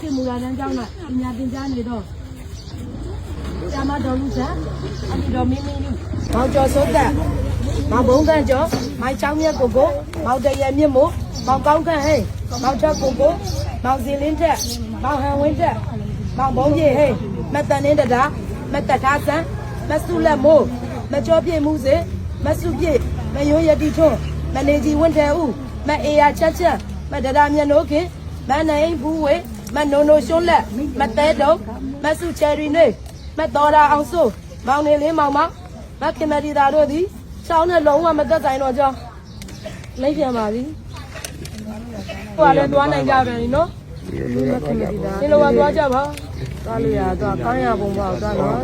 စစ်မူလာတန်းကျောင်း၌ပညာသင်ကြားနေသောဆရာမတော်လူဆန်အဒီတော်မင်းမင်းလူမောင်ကျော်စိုးသက်မောင်ဘုံကန့်ကျော်မိုင်ချောင်းမြတ်ကိုကိုမောင်တရမြင့်မို့မောင်ကောင်းကန့်ဟဲ့မောင်ချက်ကိုကိုမောင်စင်လင်းတက်မောင်ဟန်ဝင်းတက်မောင်ဘုံကြီးဟဲ့မတ်တန်င်းတတာမတ်တထားဆန်မဆုလက်မိုးမကျော်ပြည့်မှုစေမဆုပြည့်မယွန်းရတိထွန်းမနေကြီးဝင်းတဲဦးမအေယာချက်ချက်မဒဒါမြတ်နိုးခင် မနိုင်ဘူးဝေမနိုနိုရှွန်းလက်မတဲတုံမဆုချယ်ရီနေမတော်တာအောင်စိုးမောင်နေလင်းမောင်မောင်မခင်မတီတာတို့သည်ချောင်းနဲ့လုံးဝမသက်ဆိုင်တော့ကြောင်းလိုက်ပြန်ပါပြီဟိုကလည်းသွားနိုင်ကြတယ်နော်မခင်မတီတာဒီလိုပါသွားကြပါသွားလို့ရတော့ကောင်းရပုံပါသွားတော့